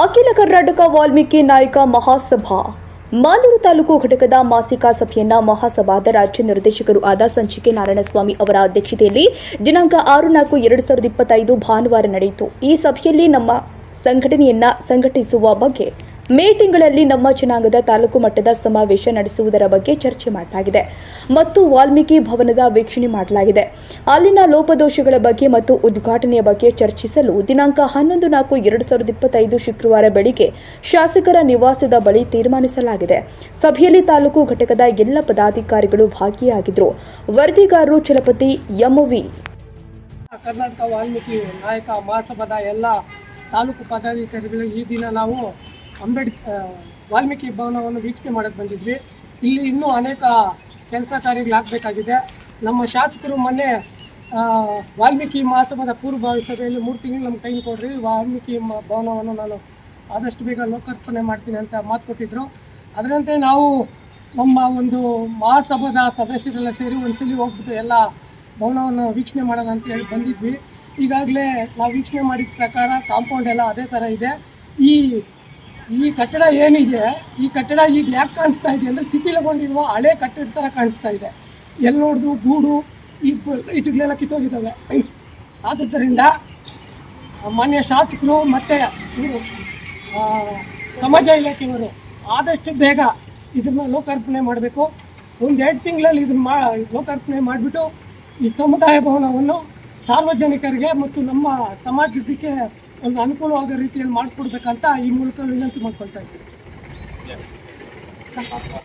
ಅಖಿಲ ಕರ್ನಾಟಕ ವಾಲ್ಮೀಕಿ ನಾಯಕ ಮಹಾಸಭಾ. ಮಾಲೂರು ತಾಲೂಕು ಘಟಕದ ಮಾಸಿಕ ಸಭೆಯನ್ನ ಮಹಾಸಭಾದ ರಾಜ್ಯ ನಿರ್ದೇಶಕರು ಆದ ಸಂಚಿಕೆ ನಾರಾಯಣಸ್ವಾಮಿ ಅವರ ಅಧ್ಯಕ್ಷತೆಯಲ್ಲಿ ದಿನಾಂಕ ಆರು ನಾಲ್ಕು ಎರಡು ಸಾವಿರದ ಇಪ್ಪತ್ತೈದು ಭಾನುವಾರ ನಡೆಯಿತು. ಈ ಸಭೆಯಲ್ಲಿ ನಮ್ಮ ಸಂಘಟನೆಯನ್ನ ಸಂಘಟಿಸುವ ಬಗ್ಗೆ ಮೇ ತಿಂಗಳಲ್ಲಿ ನಮ್ಮ ಜನಾಂಗದ ತಾಲೂಕು ಮಟ್ಟದ ಸಮಾವೇಶ ನಡೆಸುವುದರ ಬಗ್ಗೆ ಚರ್ಚೆ ಮಾಡಲಾಗಿದೆ ಮತ್ತು ವಾಲ್ಮೀಕಿ ಭವನದ ವೀಕ್ಷಣೆ ಮಾಡಲಾಗಿದೆ. ಅಲ್ಲಿನ ಲೋಪದೋಷಗಳ ಬಗ್ಗೆ ಮತ್ತು ಉದ್ಘಾಟನೆಯ ಬಗ್ಗೆ ಚರ್ಚಿಸಲು ದಿನಾಂಕ ಹನ್ನೊಂದು ನಾಲ್ಕು ಎರಡು ಸಾವಿರದ ಇಪ್ಪತ್ತೈದು ಶುಕ್ರವಾರ ಬೆಳಿಗ್ಗೆ ಶಾಸಕರ ನಿವಾಸದ ಬಳಿ ತೀರ್ಮಾನಿಸಲಾಗಿದೆ. ಸಭೆಯಲ್ಲಿ ತಾಲೂಕು ಘಟಕದ ಎಲ್ಲ ಪದಾಧಿಕಾರಿಗಳು ಭಾಗಿಯಾಗಿದ್ದರು. ವರದಿಗಾರರು ಚಲಪತಿ ಎಂವಿ. ಕರ್ನಾಟಕ ವಾಲ್ಮೀಕಿ ನಾಯಕ ಮಹಾಸಭಾದ ಎಲ್ಲ ತಾಲೂಕು ಪದಾಧಿಕಾರಿಗಳು ಈ ದಿನ ನಾವು ಅಂಬೇಡ್ ಆ, ವಾಲ್ಮೀಕಿ ಭವನವನ್ನು ವೀಕ್ಷಣೆ ಮಾಡಕ್ಕೆ ಬಂದಿದ್ವಿ. ಇಲ್ಲಿ ಇನ್ನೂ ಅನೇಕ ಕೆಲಸ ಕಾರ್ಯಗಳಾಗಬೇಕಾಗಿದೆ ನಮ್ಮ ಶಾಸಕರು ಮೊನ್ನೆ ವಾಲ್ಮೀಕಿ ಮಹಾಸಭದ ಪೂರ್ವಭಾವಿ ಸಭೆಯಲ್ಲಿ ಮೂರು ತಿಂಗಳು ನಮ್ಗೆ ಟೈಮ್ ಕೊಡ್ರಿ ವಾಲ್ಮೀಕಿ ಭವನವನ್ನು ನಾನು ಆದಷ್ಟು ಬೇಗ ಲೋಕಾರ್ಪಣೆ ಮಾಡ್ತೀನಿ ಅಂತ ಮಾತು ಕೊಟ್ಟಿದ್ರು. ಅದರಂತೆ ನಾವು ನಮ್ಮ ಒಂದು ಮಹಾಸಭಾದ ಸದಸ್ಯರೆಲ್ಲ ಸೇರಿ ಒಂದ್ಸಲಿ ಹೋಗ್ಬಿಟ್ಟು ಎಲ್ಲ ಭವನವನ್ನು ವೀಕ್ಷಣೆ ಮಾಡೋಣ ಅಂತ ಹೇಳಿ ಬಂದಿದ್ವಿ. ಈಗಾಗಲೇ ನಾವು ವೀಕ್ಷಣೆ ಮಾಡಿದ ಪ್ರಕಾರ ಕಾಂಪೌಂಡ್ ಎಲ್ಲ ಅದೇ ಥರ ಇದೆ. ಈ ಈ ಕಟ್ಟಡ ಏನಿದೆ, ಈ ಕಟ್ಟಡ ಈಗ ಯಾಕೆ ಕಾಣಿಸ್ತಾ ಇದೆ ಅಂದರೆ ಸಿಟಿಲಗೊಂಡಿರುವ ಹಳೆ ಕಟ್ಟಡ ಥರ ಕಾಣಿಸ್ತಾ ಇದೆ. ಎಲ್ಲಿ ನೋಡಿದ್ರು ಗೂಡು, ಈ ಇಟ್ಗಳೆಲ್ಲ ಕಿತ್ತೋಗಿದ್ದಾವೆ. ಆದುದರಿಂದ ಮಾನ್ಯ ಶಾಸಕರು ಮತ್ತು ಇವರು ಸಮಾಜ ಇಲಾಖೆಯವರು ಆದಷ್ಟು ಬೇಗ ಇದನ್ನು ಲೋಕಾರ್ಪಣೆ ಮಾಡಬೇಕು. ಒಂದು ಎರಡು ತಿಂಗಳಲ್ಲಿ ಇದನ್ನ ಮಾ, ಲೋಕಾರ್ಪಣೆ ಮಾಡಿಬಿಟ್ಟು ಈ ಸಮುದಾಯ ಭವನವನ್ನು ಸಾರ್ವಜನಿಕರಿಗೆ ಮತ್ತು ನಮ್ಮ ಸಮಾಜಕ್ಕೆ ಒಂದು ಅನುಕೂಲವಾದ ರೀತಿಯಲ್ಲಿ ಮಾಡಿಕೊಡ್ಬೇಕಂತ ಈ ಮೂಲಕ ವಿನಂತಿ ಮಾಡ್ಕೊಳ್ತಾ ಇದ್ದೀನಿ.